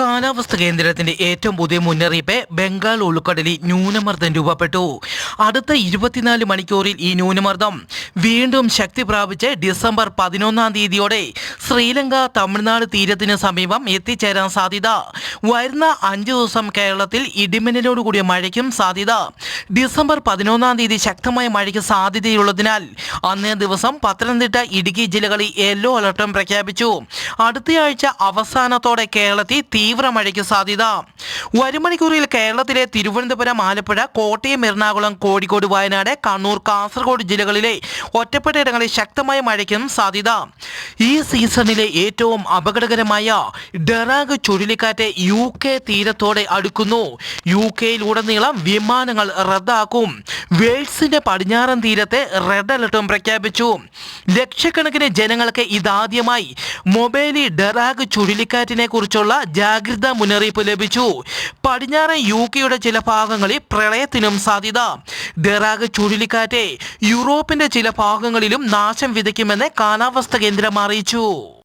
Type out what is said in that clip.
കാലാവസ്ഥ കേന്ദ്രത്തിന്റെ ഏറ്റവും പുതിയ മുന്നറിയിപ്പ് ബംഗാൾ ഉൾക്കടലിൽ ന്യൂനമർദ്ദം രൂപപ്പെട്ടു. അടുത്ത ഇരുപത്തിനാല് മണിക്കൂറിൽ ഈ ന്യൂനമർദ്ദം വീണ്ടും ശക്തി പ്രാപിച്ച് ഡിസംബർ പതിനൊന്നാം തീയതിയോടെ ശ്രീലങ്ക തമിഴ്നാട് തീരത്തിന് സമീപം എത്തിച്ചേരാൻ സാധ്യത. വരുന്ന അഞ്ചു ദിവസം കേരളത്തിൽ ഇടിമിന്നലോടുകൂടിയ മഴയ്ക്കും സാധ്യത. ഡിസംബർ പതിനൊന്നാം തീയതി ശക്തമായ മഴയ്ക്ക് സാധ്യതയുള്ളതിനാൽ അന്നേ ദിവസം പത്തനംതിട്ട ഇടുക്കി ജില്ലകളിൽ യെല്ലോ അലർട്ടും പ്രഖ്യാപിച്ചു. അടുത്തയാഴ്ച അവസാനത്തോടെ കേരളത്തിൽ തീവ്ര മഴയ്ക്ക് സാധ്യത. വരുമണിക്കൂറിൽ കേരളത്തിലെ തിരുവനന്തപുരം ആലപ്പുഴ കോട്ടയം എറണാകുളം കോഴിക്കോട് വയനാട് കണ്ണൂർ കാസർഗോഡ് ജില്ലകളിലെ ഒറ്റപ്പെട്ട ഇടങ്ങളിൽ ശക്തമായ മഴയ്ക്കും സാധ്യത. ഈ സീസണിലെ ഏറ്റവും അപകടകരമായ ഡെറാഗ് ചുഴലിക്കാറ്റ് യു കെ തീരത്തോടെ അടുക്കുന്നു. യു കെയിലുടനീളം വിമാനങ്ങൾ റദ്ദാക്കും. വേൾസിന്റെ പടിഞ്ഞാറൻ തീരത്തെ റെഡ് അലർട്ടും പ്രഖ്യാപിച്ചു. ലക്ഷക്കണക്കിന് ജനങ്ങൾക്ക് ഇതാദ്യമായി മൊബൈലിൽ ഡെറാഗ് ചുഴലിക്കാറ്റിനെ കുറിച്ചുള്ള ജാഗ്രതാ മുന്നറിയിപ്പ് ലഭിച്ചു. പടിഞ്ഞാറൻ യു കെയുടെ ചില ഭാഗങ്ങളിൽ പ്രളയത്തിനും സാധ്യത. ഡെറാഗ് ചുഴലിക്കാറ്റ് യൂറോപ്പിന്റെ ചില ഭാഗങ്ങളിലും നാശം വിതയ്ക്കുമെന്ന് കാലാവസ്ഥ കേന്ദ്രം അറിയിച്ചു.